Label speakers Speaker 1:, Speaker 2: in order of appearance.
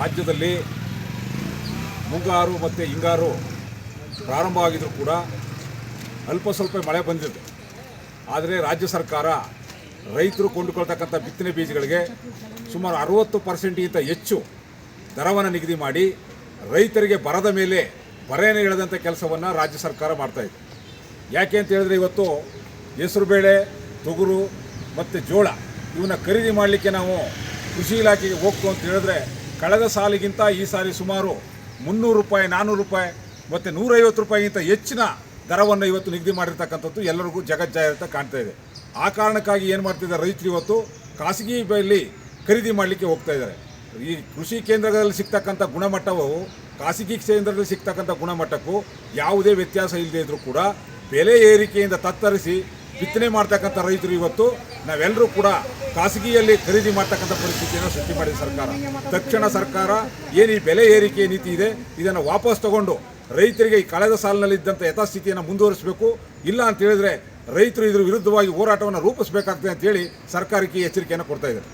Speaker 1: ರಾಜ್ಯದಲ್ಲಿ ಮುಂಗಾರು ಮತ್ತು ಹಿಂಗಾರು ಪ್ರಾರಂಭ ಆಗಿದ್ದರೂ ಕೂಡ ಅಲ್ಪ ಸ್ವಲ್ಪ ಮಳೆ ಬಂದಿದೆ. ಆದರೆ ರಾಜ್ಯ ಸರ್ಕಾರ ರೈತರು ಕೊಂಡುಕೊಳ್ತಕ್ಕಂಥ ಬಿತ್ತನೆ ಬೀಜಗಳಿಗೆ ಸುಮಾರು ಅರುವತ್ತು ಪರ್ಸೆಂಟ್ಗಿಂತ ಹೆಚ್ಚು ದರವನ್ನು ನಿಗದಿ ಮಾಡಿ ರೈತರಿಗೆ ಬರದ ಮೇಲೆ ಬರೆಯನ್ನು ಇಳದಂಥ ಕೆಲಸವನ್ನು ರಾಜ್ಯ ಸರ್ಕಾರ ಮಾಡ್ತಾಯಿದೆ ಯಾಕೆ ಅಂತ ಹೇಳಿದ್ರೆ ಇವತ್ತು ಹೆಸರುಬೇಳೆ ತೊಗರು ಮತ್ತು ಜೋಳ ಇವನ್ನ ಖರೀದಿ ಮಾಡಲಿಕ್ಕೆ ನಾವು ಕೃಷಿ ಇಲಾಖೆಗೆ ಹೋಗ್ತು ಅಂತ ಹೇಳಿದ್ರೆ ಕಳೆದ ಸಾಲಿಗಿಂತ ಈ ಸಾರಿ ಸುಮಾರು ಮುನ್ನೂರು ರೂಪಾಯಿ ನಾನ್ನೂರು ರೂಪಾಯಿ ಮತ್ತು ನೂರೈವತ್ತು ರೂಪಾಯಿಗಿಂತ ಹೆಚ್ಚಿನ ದರವನ್ನು ಇವತ್ತು ನಿಗದಿ ಮಾಡಿರ್ತಕ್ಕಂಥದ್ದು ಎಲ್ಲರಿಗೂ ಜಗಜ್ಜಾಹಿರತ ಕಾಣ್ತಾ ಇದೆ. ಆ ಕಾರಣಕ್ಕಾಗಿ ಏನು ಮಾಡ್ತಿದ್ದಾರೆ ರೈತರು ಇವತ್ತು? ಖಾಸಗಿ ಬೆಲ್ಲಿ ಖರೀದಿ ಮಾಡಲಿಕ್ಕೆ ಹೋಗ್ತಾ ಇದ್ದಾರೆ. ಈ ಕೃಷಿ ಕೇಂದ್ರಗಳಲ್ಲಿ ಸಿಗ್ತಕ್ಕಂಥ ಗುಣಮಟ್ಟವು, ಖಾಸಗಿ ಕೇಂದ್ರದಲ್ಲಿ ಸಿಗ್ತಕ್ಕಂಥ ಗುಣಮಟ್ಟಕ್ಕೂ ಯಾವುದೇ ವ್ಯತ್ಯಾಸ ಇಲ್ಲದೇ ಇದ್ದರೂ ಕೂಡ ಬೆಲೆ ಏರಿಕೆಯಿಂದ ತತ್ತರಿಸಿ ಬಿತ್ತನೆ ಮಾಡ್ತಕ್ಕಂಥ ರೈತರು ಇವತ್ತು ನಾವೆಲ್ಲರೂ ಕೂಡ ಖಾಸಗಿಯಲ್ಲಿ ಖರೀದಿ ಮಾಡ್ತಕ್ಕಂಥ ಪರಿಸ್ಥಿತಿಯನ್ನು ಸೃಷ್ಟಿ ಮಾಡಿದ ಸರ್ಕಾರ. ತಕ್ಷಣ ಸರ್ಕಾರ ಏನು ಈ ಬೆಲೆ ಏರಿಕೆ ನೀತಿ ಇದೆ, ಇದನ್ನು ವಾಪಸ್ ತಗೊಂಡು ರೈತರಿಗೆ ಈ ಕಳೆದ ಸಾಲಿನಲ್ಲಿದ್ದಂಥ ಯಥಾಸ್ಥಿತಿಯನ್ನು ಮುಂದುವರಿಸಬೇಕು. ಇಲ್ಲ ಅಂತ ಹೇಳಿದ್ರೆ ರೈತರು ಇದ್ರ ವಿರುದ್ಧವಾಗಿ ಹೋರಾಟವನ್ನು ರೂಪಿಸಬೇಕಾಗ್ತದೆ ಅಂತೇಳಿ ಸರ್ಕಾರಕ್ಕೆ ಎಚ್ಚರಿಕೆಯನ್ನು ಕೊಡ್ತಾ ಇದ್ದಾರೆ.